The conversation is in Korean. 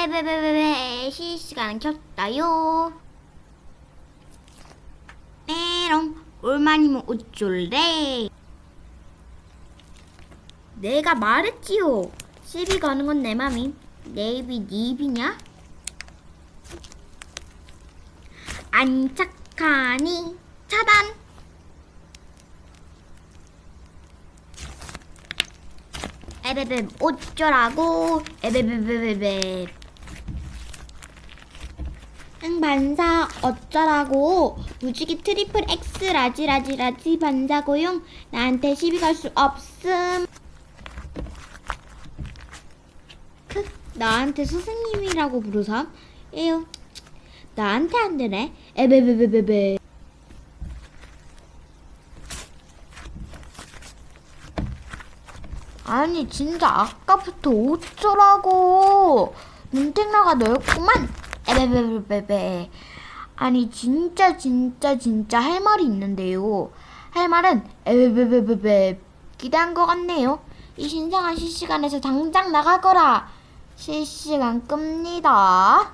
에베베베베베 실시간 켰다요. 메롱. 얼마니면 어쩔래 내가 말했지요. 시비 거는 건 내 맘임. 내 입이 네 입이냐? 안 착하니. 차단. 에베베 어쩌라고. 에베베베베베 응 반사 어쩌라고? 무지개 트리플 X 라지 라지 라지 반사 고용. 나한테 시비 갈수 없음. 크 나한테 스승님이라고 부르삼? 에휴 나한테 안 되네. 에베베베베베. 아니 진짜 아까부터 어쩌라고? 눈탱나가 너였구만 에베베베베베 아니 진짜 진짜 진짜 할 말이 있는데요 할 말은 에베베베베베 기대한 것 같네요 이 신성한 실시간에서 당장 나가거라 실시간 끕니다